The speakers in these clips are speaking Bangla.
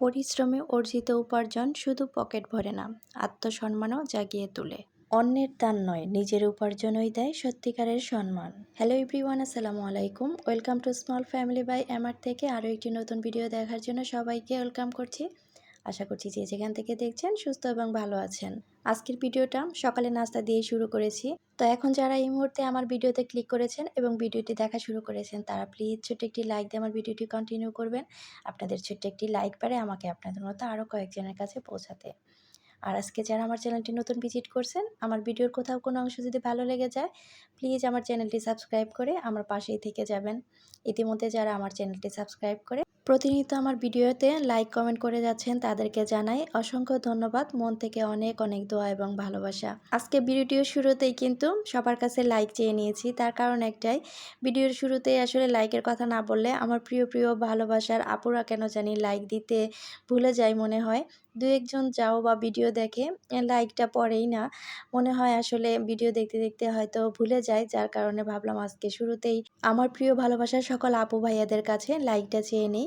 পরিশ্রমে অর্জিত উপার্জন শুধু পকেট ভরে না, আত্মসম্মানও জাগিয়ে তোলে। অন্যের দান নয়, নিজের উপার্জনই দেয় সত্যিকারের সম্মান। হ্যালো এভরিওয়ান আসসালামু আলাইকুম। Welcome to small family by M R থেকে আরও একটি নতুন ভিডিও দেখার জন্য সবাইকে ওয়েলকাম করছি। আশা করছি যে যেখান থেকে দেখছেন সুস্থ এবং ভালো আছেন। আজকের ভিডিওটা সকালে নাস্তা দিয়ে শুরু করেছি। তো এখন যারা এই মুহূর্তে আমার ভিডিওতে ক্লিক করেছেন এবং ভিডিওটি দেখা শুরু করেছেন, তারা প্লিজ ছোট্ট একটি লাইক দিয়ে আমার ভিডিওটি কন্টিনিউ করবেন। আপনাদের ছোট্ট একটি লাইক পারে আমাকে আপনাদের মতো আরও কয়েকজনের কাছে পৌঁছাতে। আর আজকে যারা আমার চ্যানেলটি নতুন ভিজিট করছেন, আমার ভিডিওর কোথাও কোনো অংশ যদি ভালো লেগে যায় প্লিজ আমার চ্যানেলটি সাবস্ক্রাইব করে আমার পাশেই থেকে যাবেন। ইতিমধ্যে যারা আমার চ্যানেলটি সাবস্ক্রাইব করে প্রতিনিয়ত আমার ভিডিওতে লাইক কমেন্ট করে যাচ্ছেন, তাদেরকে জানাই অসংখ্য ধন্যবাদ। মন থেকে অনেক অনেক দোয়া এবং ভালোবাসা। আজকে ভিডিওর শুরুতেই কিন্তু সবার কাছে লাইক চেয়ে নিয়েছি। তার কারণ একটাই, ভিডিওর শুরুতেই আসলে লাইকের কথা না বললে আমার প্রিয় প্রিয় ভালোবাসার আপুরা কেন জানি লাইক দিতে ভুলে যায় মনে হয়। দু একজন যাও বা ভিডিও দেখে লাইকটা পড়েই না। মনে হয় আসলে ভিডিও দেখতে দেখতে হয়তো ভুলে যায়। যার কারণে ভাবলাম আজকে শুরুতেই আমার প্রিয় ভালোবাসার সকল আপু ভাইয়াদের কাছে লাইকটা চেয়ে নিই।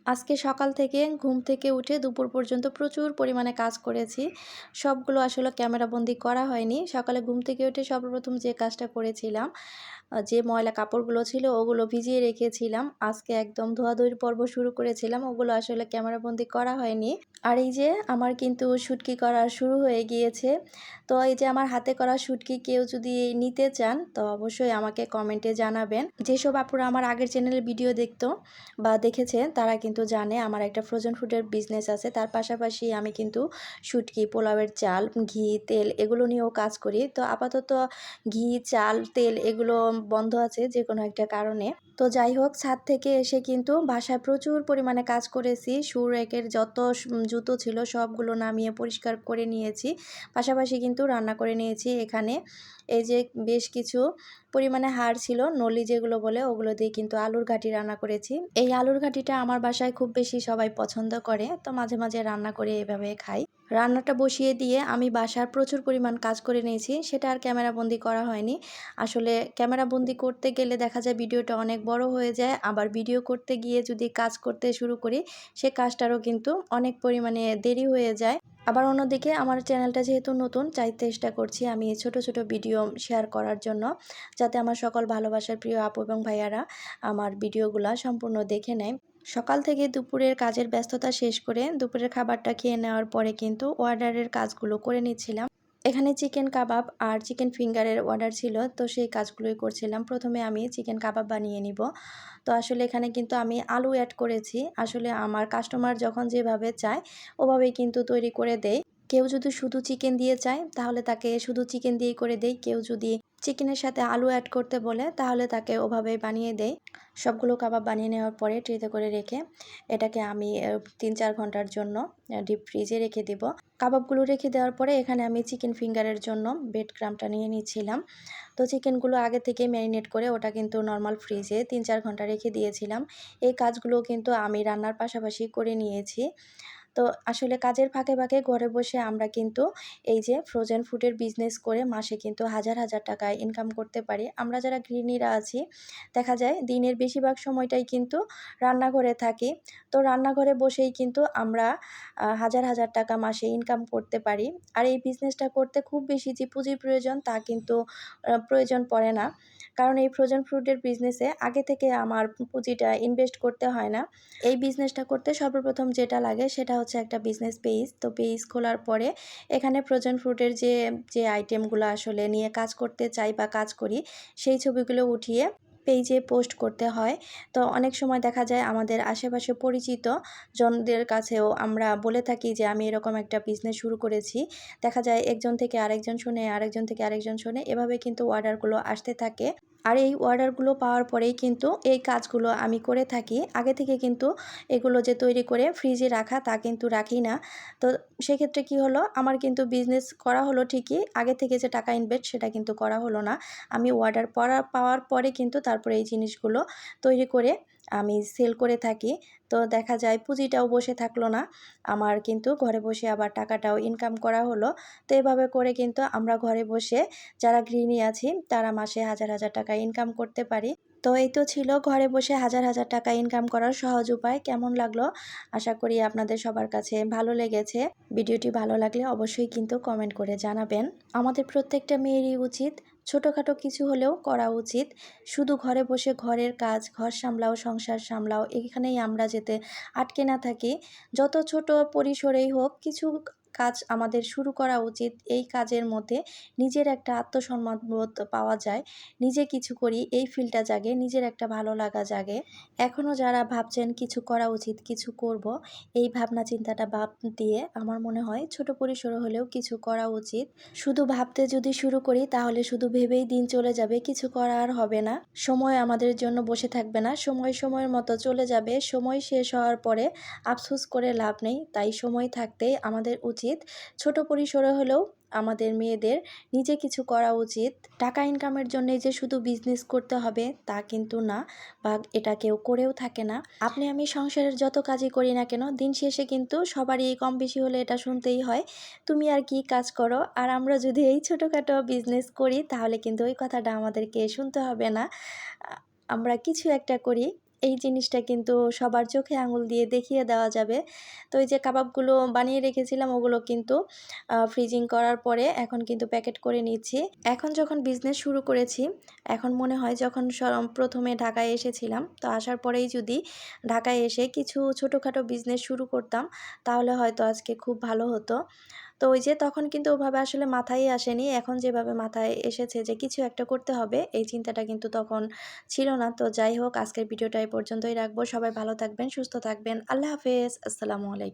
আজকে সকাল থেকে ঘুম থেকে উঠে দুপুর পর্যন্ত প্রচুর পরিমাণে কাজ করেছি। সবগুলো আসলে ক্যামেরাবন্দি করা হয়নি। সকালে ঘুম থেকে উঠে সর্বপ্রথম যে কাজটা করেছিলাম যে ময়লা কাপড়গুলো ছিল ওগুলো ভিজিয়ে রেখেছিলাম। আজকে একদম ধোয়াধুয়ির পর্ব শুরু করেছিলাম, ওগুলো আসলে ক্যামেরাবন্দি করা হয়নি। আর এই যে আমার কিন্তু শুটকি করা শুরু হয়ে গিয়েছে। তো এই যে আমার হাতে করা শুটকি কেউ যদি নিতে চান, তো অবশ্যই আমাকে কমেন্টে জানাবেন। যেসব আপুরা আমার আগের চ্যানেলে ভিডিও দেখতো বা দেখেছেন তারা কিন্তু জানে আমার একটা ফ্রোজেন ফুডের বিজনেস আছে। তার পাশাপাশি আমি কিন্তু শুটকি, পোলাওয়ের চাল, ঘি, তেল এগুলো নিয়েও কাজ করি। তো আপাতত ঘি, চাল, তেল এগুলো বন্ধ আছে যে কোনো একটা কারণে। তো যাই হোক, ছাদ থেকে এসে কিন্তু বাসায় প্রচুর পরিমাণে কাজ করেছি। সুরেকের যত জুতো ছিল সবগুলো নামিয়ে পরিষ্কার করে নিয়েছি। পাশাপাশি কিন্তু রান্না করে নিয়েছি এখানে। এই যে বেশ কিছু পরিমাণে হাড় ছিল, নলি যেগুলো বলে ওগুলো দিয়ে কিন্তু আলুর ঘাটি রান্না করেছি। এই আলুর ঘাটিটা আমার বাসায় খুব বেশি সবাই পছন্দ করে, তো মাঝে মাঝে রান্না করে এভাবে খাই। রান্নাটা বসিয়ে দিয়ে আমি বাসার প্রচুর পরিমাণ কাজ করে নিয়েছি, সেটা আর ক্যামেরাবন্দি করা হয়নি। আসলে ক্যামেরাবন্দি করতে গেলে দেখা যায় ভিডিওটা অনেক বড় হয়ে যায়, আবার ভিডিও করতে গিয়ে যদি কাজ করতে শুরু করি, সে কাজটারও কিন্তু অনেক পরিমাণে দেরি হয়ে যায়। আবার অন্যদিকে আমার চ্যানেলটা যেহেতু নতুন চাই চেষ্টা করছি আমি ছোট ছোট ভিডিও শেয়ার করার জন্য, যাতে আমার সকল ভালোবাসার প্রিয় আপু এবং ভাইয়ারা আমার ভিডিওগুলা সম্পূর্ণ দেখে নেয়। সকাল থেকে দুপুরের কাজের ব্যস্ততা শেষ করে দুপুরের খাবারটা খেয়ে নেওয়ার পরে কিন্তু অর্ডারের কাজগুলো করে নিচ্ছিলাম। এখানে চিকেন কাবাব আর চিকেন ফিঙ্গারের অর্ডার ছিল, তো সেই কাজগুলোই করছিলাম। প্রথমে আমি চিকেন কাবাব বানিয়ে নিব। তো আসলে এখানে কিন্তু আমি আলু অ্যাড করেছি। আসলে আমার কাস্টমার যখন যেভাবে চায়, ওভাবেই কিন্তু তৈরি করে দেয়। কেউ যদি শুধু চিকেন দিয়ে চায়, তাহলে তাকে শুধু চিকেন দিয়েই করে দেয়। কেউ যদি চিকেনের সাথে আলু অ্যাড করতে বলে, তাহলে তাকে ওভাবেই বানিয়ে দেয় সবগুলো কাবাব বানিয়ে নেওয়ার পরে ট্রেতে করে রেখে এটাকে আমি তিন চার ঘণ্টার জন্য ডিপ ফ্রিজে রেখে দেব। কাবাবগুলো রেখে দেওয়ার পরে এখানে আমি চিকেন ফিঙ্গারের জন্য বেড ক্রামটা নিয়ে নিচ্ছিলাম। তো চিকেনগুলো আগে থেকে ম্যারিনেট করে ওটা কিন্তু নর্মাল ফ্রিজে তিন চার ঘণ্টা রেখে দিয়েছিলাম। এই কাজগুলো কিন্তু আমি রান্নার পাশাপাশি করে নিয়েছি। তো আসলে কাজের ফাঁকে ফাঁকে ঘরে বসে আমরা কিন্তু এই যে ফ্রোজেন ফুডের বিজনেস করে মাসে কিন্তু হাজার হাজার টাকা ইনকাম করতে পারি। আমরা যারা গৃহিণীরা আছি, দেখা যায় দিনের বেশিরভাগ সময়টাই কিন্তু রান্নাঘরে থাকি। তো রান্নাঘরে বসেই কিন্তু আমরা হাজার হাজার টাকা মাসে ইনকাম করতে পারি। আর এই বিজনেসটা করতে খুব বেশি যে পুঁজির প্রয়োজন তা কিন্তু প্রয়োজন পড়ে না। কারণ এই ফ্রোজেন ফ্রুটের বিজনেসে আগে থেকে আমার পুঁজিটা ইনভেস্ট করতে হয় না। এই বিজনেসটা করতে সর্বপ্রথম যেটা লাগে সেটা হচ্ছে একটা বিজনেস পেজ তো পেজ খোলার পরে এখানে ফ্রোজেন ফ্রুটের যে যে আইটেমগুলো আসলে নিয়ে কাজ করতে চাই বা কাজ করি, সেই ছবিগুলো উঠিয়ে পেজে পোস্ট করতে হয়। তো অনেক সময় দেখা যায় আমাদের আশেপাশে পরিচিত জনদের কাছেও আমরা বলে থাকি যে, আমি এরকম একটা বিজনেস শুরু করেছি। দেখা যায় একজন থেকে আরেকজন শুনে, আরেকজন থেকে আরেকজন শুনে, এভাবে কিন্তু অর্ডারগুলো আসতে থাকে। আর এই অর্ডারগুলো পাওয়ার পরেই কিন্তু এই কাজগুলো আমি করে থাকি। আগে থেকে কিন্তু এগুলো যে তৈরি করে ফ্রিজে রাখা তা কিন্তু রাখি না। তো সেক্ষেত্রে কি হলো? আমার কিন্তু বিজনেস করা হলো ঠিকই। আগে থেকে যে টাকা ইনভেস্ট সেটা কিন্তু করা হলো না। আমি অর্ডার পাওয়ার পরে কিন্তু তারপরে এই জিনিসগুলো তৈরি করে আমি সেল করে থাকি। তো দেখা যায় পুঁজিটাও বসে থাকল না। আমার কিন্তু ঘরে বসে আবার টাকাটাও ইনকাম করা হলো। তো এভাবে করে কিন্তু আমরা ঘরে বসে যারা গৃহিণী আছি, তারা মাসে হাজার হাজার টাকা ইনকাম করতে পারি। তো এই তো ছিল ঘরে বসে হাজার হাজার টাকা ইনকাম করার সহজ উপায়। কেমন লাগল? আশা করি আপনাদের সবার কাছে ভালো লেগেছে। ভিডিওটি ভালো লাগলে অবশ্যই কিন্তু কমেন্ট করে জানাবেন। আমাদের প্রত্যেকটা মেয়েরই উচিত, ছোটোখাটো কিছু হলেও করা উচিত। শুধু ঘরে বসে ঘরের কাজ, ঘর সামলাও, সংসার সামলাও, এখানেই আমরা যেতে আটকে না থাকি। যত ছোট পরিসরেই হোক, কিছু কাজ আমাদের শুরু করা উচিত। এই কাজের মধ্যে নিজের একটা আত্মসম্মান বোধ পাওয়া যায়। নিজে কিছু করি, এই ফিলটা জাগে, নিজের একটা ভালো লাগা জাগে। এখনও যারা ভাবছেন কিছু করা উচিত, কিছু করব, এই ভাবনা চিন্তাটা ভাব দিয়ে আমার মনে হয় ছোট পরিসরে হলেও কিছু করা উচিত। শুধু ভাবতে যদি শুরু করি, তাহলে শুধু ভেবেই দিন চলে যাবে, কিছু করা আর হবে না। সময় আমাদের জন্য বসে থাকবে না, সময় সময়ের মতো চলে যাবে। সময় শেষ হওয়ার পরে আফসোস করে লাভ নেই, তাই সময় থাকতেই আমাদের উচিত। ছোট পরিসরে হলেও আমাদের মেয়েদের নিজে কিছু করা উচিত। টাকা ইনকামের জন্য যে শুধু বিজনেস করতে হবে তা কিন্তু না বা এটা কেউ করেও থাকে না। আপনি আমি সংসারের যত কাজই করি না কেন, দিন শেষে কিন্তু সবারই কম বেশি হলে এটা শুনতেই হয়। তুমি আর কি কাজ করো? আর আমরা যদি এই ছোটোখাটো বিজনেস করি তাহলে কিন্তু ওই কথাটা আমাদেরকে শুনতে হবে না। আমরা কিছু একটা করি। এই জিনিসটা কিন্তু সবার চোখে আঙুল দিয়ে দেখিয়ে দেওয়া যাবে। তো এই যে কাবাবগুলো বানিয়ে রেখেছিলাম, ওগুলো কিন্তু ফ্রিজিং করার পরে এখন কিন্তু প্যাকেট করে নিচ্ছি। এখন যখন বিজনেস শুরু করেছি, এখন মনে হয় যখন প্রথমে ঢাকায় এসেছিলাম, তো আসার পরেই যদি ঢাকায় এসে কিছু ছোটোখাটো বিজনেস শুরু করতাম, তাহলে হয়তো আজকে খুব ভালো হতো। তো ওই যে তখন কিন্তু ওভাবে আসলে মাথায় আসেনি। এখন যেভাবে মাথায় এসেছে যে কিছু একটা করতে হবে, এই চিন্তাটা কিন্তু তখন ছিল না। তো যাই হোক, আজকের ভিডিওটা এই পর্যন্তই রাখব। সবাই ভালো থাকবেন, সুস্থ থাকবেন। আল্লাহ হাফেজ। আসসালামু আলাইকুম।